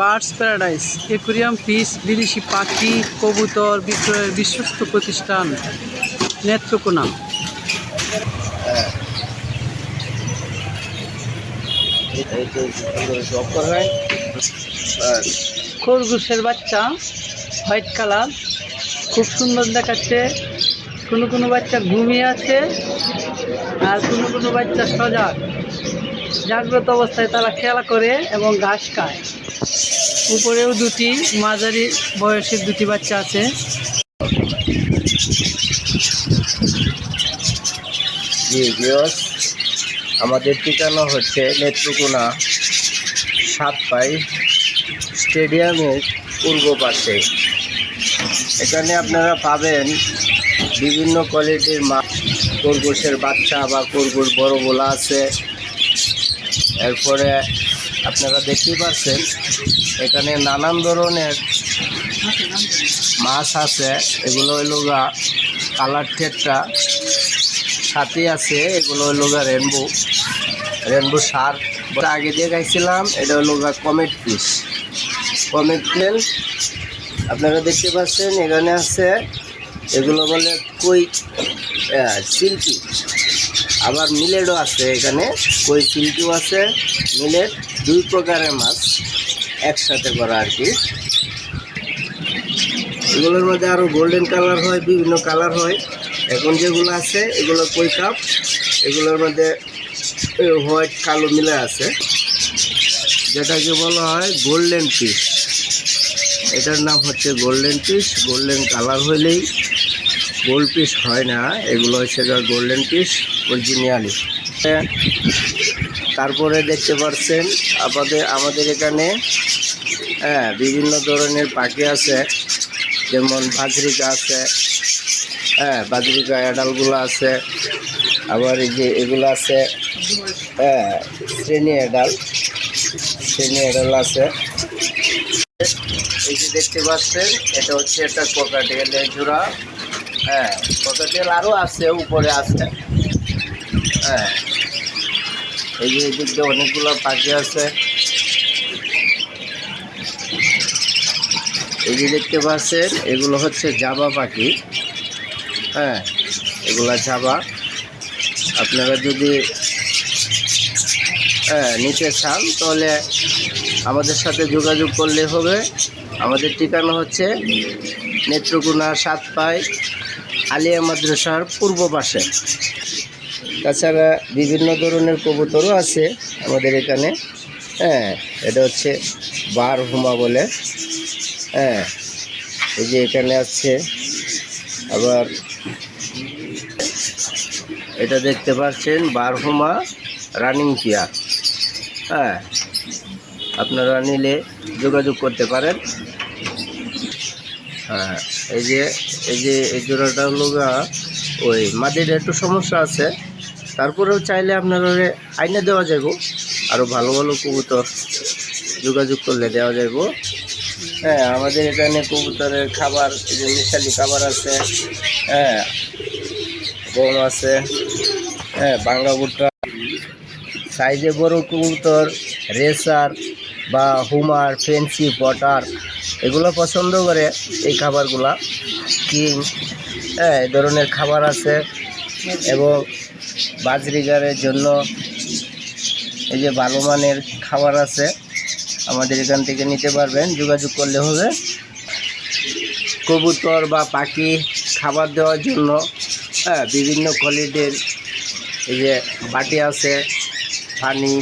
Birds paradise aquarium ফিস বিদেশি পাখি কবুতর বিক্রয়ের বিশ্বস্ত প্রতিষ্ঠান নেত্রকোনা খরগোশের বাচ্চা, হোয়াইট কালার, খুব সুন্দর দেখাচ্ছে। কোনো কোনো বাচ্চা ঘুমিয়ে আছে আর কোনো কোনো বাচ্চা সজাগ। জাগ্রত অবস্থায় তারা খেলা করে এবং ঘাস খায়। উপরেও দুটি, মাঝারি বয়সের দুটি বাচ্চা আছে। আমাদের ঠিকানা হচ্ছে নেত্রকোনা সাত পাই স্টেডিয়ামের পূর্ব পাশে। এখানে আপনারা পাবেন বিভিন্ন কোয়ালিটির মাছ খরগোশের বাচ্চা বা খরগোশ বড় গোলা আছে। এরপরে আপনারা দেখতে পাচ্ছেন, এখানে নানান ধরনের মাছ আছে। এগুলো হইল কালার ঠেটটা সাথে আছে, এগুলো হলো রেনবো রেনবো সার। আগে দিয়ে গাইছিলাম এটা হলো কমেট পিস কমেট প্লেন আপনারা দেখতে পাচ্ছেন, এখানে আছে, এগুলো বলে কই সিল্কি আবার মিলেটও আছে এখানে, কই সিল্কিও আছে। মিলেট দুই প্রকারের মাছ, একসাথে করা আর কি। এগুলোর মধ্যে আরও গোল্ডেন কালার হয়, বিভিন্ন কালার হয়। এখন যেগুলো আছে, এগুলো কই কাপ? এগুলোর মধ্যে হোয়াইট কালো মিলে আছে। যেটাকে বলা হয় গোল্ডেন পিস। এটার নাম হচ্ছে গোল্ডেন পিস। গোল্ডেন কালার হইলেই গোল্ড পিস হয় না। এগুলো হচ্ছে গোল্ডেন পিস, অরিজিনালি। তারপরে দেখতে পাচ্ছেন আমাদের আমাদের এখানে হ্যাঁ বিভিন্ন ধরনের পাখি আছে। যেমন বাজরিকা আছে হ্যাঁ বাজরিকা, অ্যাডালগুলো আছে, আবার এই যে এগুলো আছে হ্যাঁ শ্রেণি অ্যাডাল শ্রেণি অ্যাডাল আছে। এই যে দেখতে পাচ্ছেন, এটা হচ্ছে একটা কোকাটেলের জোড়া হ্যাঁ কোকাটেল আরও আছে, উপরে আছে হ্যাঁ। এই যে এদিক অনেকগুলো পাখি আছে। এই যে দেখতে পাচ্ছেন, এগুলো হচ্ছে জাবা পাখি। হ্যাঁ এগুলা জাবা। আপনারা যদি হ্যাঁ নিতে চান, তাহলে আমাদের সাথে যোগাযোগ করলে হবে। আমাদের ঠিকানা হচ্ছে নেত্রকোনা সাতপাই আলিয়া মাদ্রাসার পূর্ব পাশে। তাছাড়া বিভিন্ন ধরনের কবুতরও আছে আমাদের এখানে। হ্যাঁ এটা হচ্ছে বার হুমা বলে। হ্যাঁ এই যে এখানে আছে, আবার এটা দেখতে পাচ্ছেন, বারহুমা রানিং পিয়া হ্যাঁ আপনারা নিলে যোগাযোগ করতে পারেন। হ্যাঁ এই যে এই যে, এই জোড়াটা হলো ওই মাটির একটু সমস্যা আছে। তারপরেও চাইলে আপনারা আইনে দেওয়া যাব আরও ভালো ভালো কবুতর যোগাযোগ করলে দেওয়া যাব হ্যাঁ আমাদের এখানে কবুতরের খাবার যে মিশালি খাবার আছে হ্যাঁ গম আছে হ্যাঁ বাঙ্গা ভুট্টা। সাইজে বড় কবুতর, রেসার বা হুমার, ফেন্সি, পটার, এগুলো পছন্দ করে এই খাবারগুলা। কিং হ্যাঁ এই ধরনের খাবার আছে। এবং বাজরিগারের জন্য এই যে ভালো মানের খাবার আছে। আমাদের এখান থেকে নিতে পারবেন, যোগাযোগ করলে হবে। কবুতর বা পাখি খাবার দেওয়ার জন্য হ্যাঁ বিভিন্ন কোয়ালিটির এই যে বাটি আছে, পানি।